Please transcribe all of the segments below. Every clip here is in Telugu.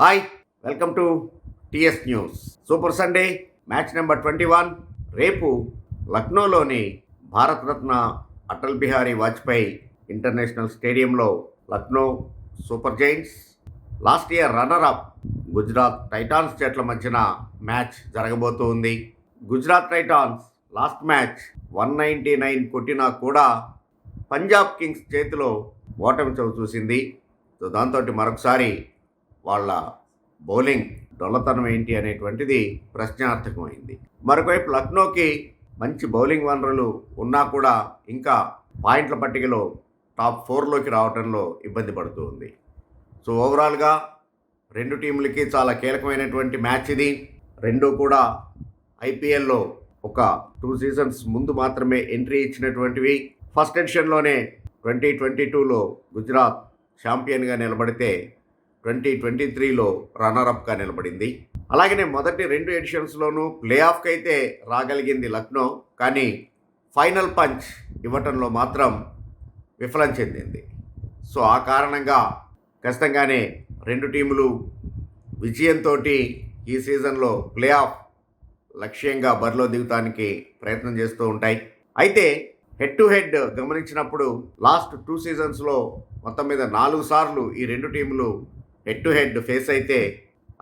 Hi welcome to TS news. Super Sunday match number twenty one. రేపు లక్నోలోని భారతరత్న అటల్ బిహారీ వాజ్పేయి ఇంటర్నేషనల్ స్టేడియంలో Lucknow super giants last year runner up Gujarat titans జట్ల మధ్యన మ్యాచ్ జరగబోతూ ఉంది Gujarat titans last match one ninety nine కొట్టినా కూడా పంజాబ్ కింగ్స్ చేతిలో ఓటమి చవి చూసింది. సో దాంతో మరొకసారి వాళ్ళ బౌలింగ్ డొల్లతనం ఏంటి అనేటువంటిది ప్రశ్నార్థకమైంది. మరొకవైపు లక్నోకి మంచి బౌలింగ్ వనరులు ఉన్నా కూడా ఇంకా పాయింట్ల పట్టికలో టాప్ ఫోర్లోకి రావడంలో ఇబ్బంది పడుతూ ఉంది. సో ఓవరాల్గా రెండు టీంలకి చాలా కీలకమైనటువంటి మ్యాచ్ ఇది. రెండు కూడా ఐపీఎల్లో ఒక టూ సీజన్స్ ముందు మాత్రమే ఎంట్రీ ఇచ్చినటువంటివి. ఫస్ట్ ఎడిషన్లోనే ట్వంటీ ట్వంటీ టూలో గుజరాత్ ఛాంపియన్గా నిలబడితే ట్వంటీ ట్వంటీ త్రీలో రన్నరప్గా నిలబడింది. అలాగనే మొదటి రెండు ఎడిషన్స్లోనూ ప్లే ఆఫ్కి అయితే రాగలిగింది లక్నో కానీ ఫైనల్ పంచ్ ఇవ్వటంలో మాత్రం విఫలం చెందింది. సో ఆ కారణంగా ఖచ్చితంగానే రెండు టీములు విజయంతో ఈ సీజన్లో ప్లే ఆఫ్ లక్ష్యంగా బరిలో దిగుతానికి ప్రయత్నం చేస్తూ ఉంటాయి. అయితే హెడ్ టు హెడ్ గమనించినప్పుడు లాస్ట్ టూ సీజన్స్లో మొత్తం మీద నాలుగు సార్లు ఈ రెండు టీములు హెడ్ టు హెడ్ ఫేస్ అయితే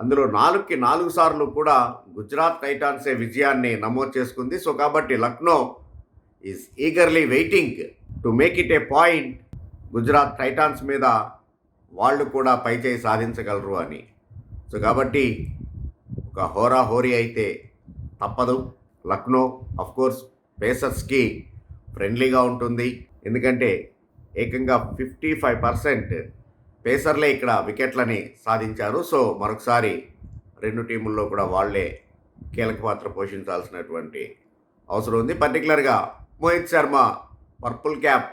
అందులో నాలుగుకి నాలుగు సార్లు కూడా గుజరాత్ టైటాన్సే విజయాన్ని నమోదు చేసుకుంది. సో కాబట్టి Lucknow is eagerly waiting to make it a point Gujarat titans మీద వాళ్ళు కూడా పైచేయి సాధించగలరు అని. సో కాబట్టి ఒక హోరా హోరీ అయితే తప్పదు. లక్నో కోర్స్ పేసర్స్కి ఫ్రెండ్లీగా ఉంటుంది. ఎందుకంటే ఏకంగా ఫిఫ్టీ ఫైవ్ పర్సెంట్ పేసర్లే ఇక్కడ వికెట్లని సాధించారు. సో మరొకసారి రెండు టీముల్లో కూడా వాళ్ళే కీలక పాత్ర పోషించాల్సినటువంటి అవసరం ఉంది. పర్టికులర్గా Mohit Sharma purple cap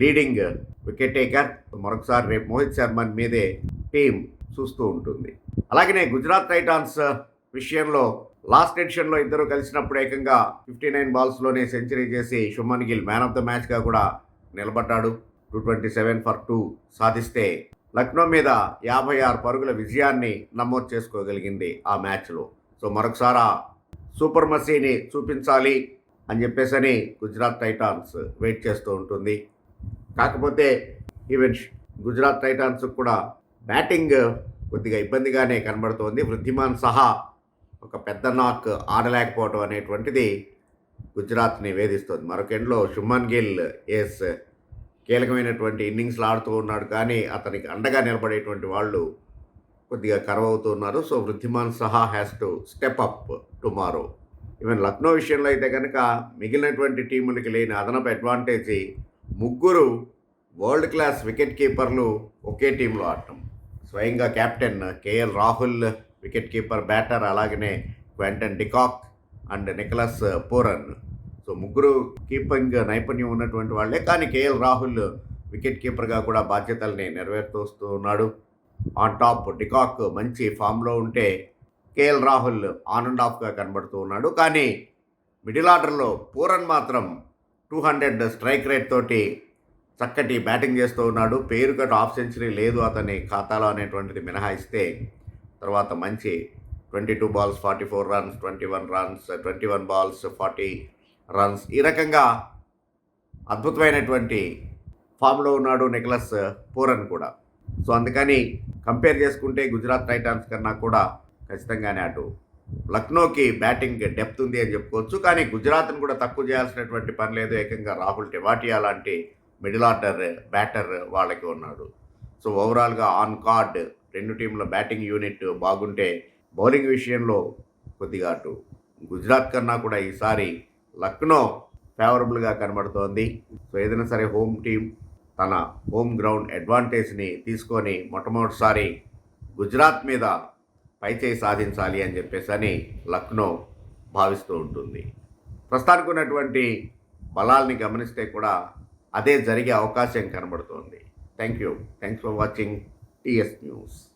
leading wicket taker. మరొకసారి రేపు మోహిత్ శర్మ మీదే టీం చూస్తూ ఉంటుంది. అలాగనే గుజరాత్ టైటాన్స్ విషయంలో లాస్ట్ ఎడిషన్లో ఇద్దరు కలిసినప్పుడు ఏకంగా ఫిఫ్టీ నైన్ బాల్స్లోనే సెంచరీ చేసి Shubman Gill man of the మ్యాచ్గా కూడా నిలబడ్డాడు. Two twenty seven for two సాధిస్తే లక్నో మీద యాభై ఆరు పరుగుల విజయాన్ని నమోదు చేసుకోగలిగింది ఆ మ్యాచ్లో. సో మరొకసారి సూపర్ మసీని చూపించాలి అని చెప్పేసని గుజరాత్ టైటాన్స్ వెయిట్ చేస్తూ ఉంటుంది. కాకపోతే ఈవెన్ గుజరాత్ టైటాన్స్ కూడా బ్యాటింగ్ కొద్దిగా ఇబ్బందిగానే కనబడుతోంది. వృద్ధిమాన్ సహా ఒక పెద్ద నాక్ ఆడలేకపోవడం అనేటువంటిది గుజరాత్ని వేధిస్తుంది మరొక ఎండ్లో శుభన్ గిల్ ఎస్ కీలకమైనటువంటి ఇన్నింగ్స్లు ఆడుతూ ఉన్నాడు. కానీ అతనికి అండగా నిలబడేటువంటి వాళ్ళు కొద్దిగా కరవ్ అవుతూ ఉన్నారు. So Wriddhiman Saha has to step up tomorrow even Lucknow విషయంలో అయితే కనుక మిగిలినటువంటి టీములకి లేని అదనపు అడ్వాంటేజీ ముగ్గురు వరల్డ్ క్లాస్ వికెట్ కీపర్లు ఒకే టీంలో ఆడటం. స్వయంగా captain KL Rahul wicket keeper batter అలాగనే Quinton de Kock and Nicholas Pooran so ముగ్గురు కీపింగ్ నైపుణ్యం ఉన్నటువంటి వాళ్ళే. కానీ కేఎల్ రాహుల్ వికెట్ కీపర్గా కూడా బాధ్యతల్ని నెరవేర్తూస్తూ ఉన్నాడు. ఆన్ టాప్ డికాక్ మంచి ఫామ్లో ఉంటే కేఎల్ రాహుల్ ఆన్ అండ్ ఆఫ్గా కనబడుతూ ఉన్నాడు. కానీ మిడిల్ ఆర్డర్లో పూరన్ మాత్రం టూ హండ్రెడ్ స్ట్రైక్ రేట్ తోటి చక్కటి బ్యాటింగ్ చేస్తూ ఉన్నాడు. పేరు కట్ హాఫ్ సెంచరీ లేదు అతని ఖాతాలో అనేటువంటిది మినహాయిస్తే తర్వాత మంచి twenty two balls forty four runs twenty one runs twenty one balls forty runs. ఈ రకంగా అద్భుతమైనటువంటి ఫామ్లో ఉన్నాడు నిక్లస్ పూరన్ కూడా. సో అందుకని కంపేర్ చేసుకుంటే గుజరాత్ టైటాన్స్ కన్నా కూడా ఖచ్చితంగానే అటు లక్నోకి బ్యాటింగ్ డెప్త్ ఉంది అని చెప్పుకోవచ్చు. కానీ గుజరాత్ని కూడా తక్కువ చేయాల్సినటువంటి పని లేదు. ఏకంగా రాహుల్ టెవాటియా లాంటి మిడిల్ ఆర్డర్ బ్యాటర్ వాళ్ళకి ఉన్నాడు. సో ఓవరాల్గా ఆన్ కార్డ్ రెండు టీంల బ్యాటింగ్ యూనిట్ బాగుంటే బౌలింగ్ విషయంలో కొద్దిగా అటు గుజరాత్ కన్నా కూడా ఈసారి లక్నో ఫేవరబుల్గా కనబడుతోంది. సో ఏదైనా సరే హోమ్ టీం తన హోమ్ గ్రౌండ్ అడ్వాంటేజ్ని తీసుకొని మొట్టమొదటిసారి గుజరాత్ మీద పైచేయి సాధించాలి అని చెప్పేసి అని లక్నో భావిస్తూ ఉంటుంది. ప్రస్తుతానికి ఉన్నటువంటి బలాల్ని గమనిస్తే కూడా అదే జరిగే అవకాశం కనబడుతోంది. Thank you thanks for watching TS news.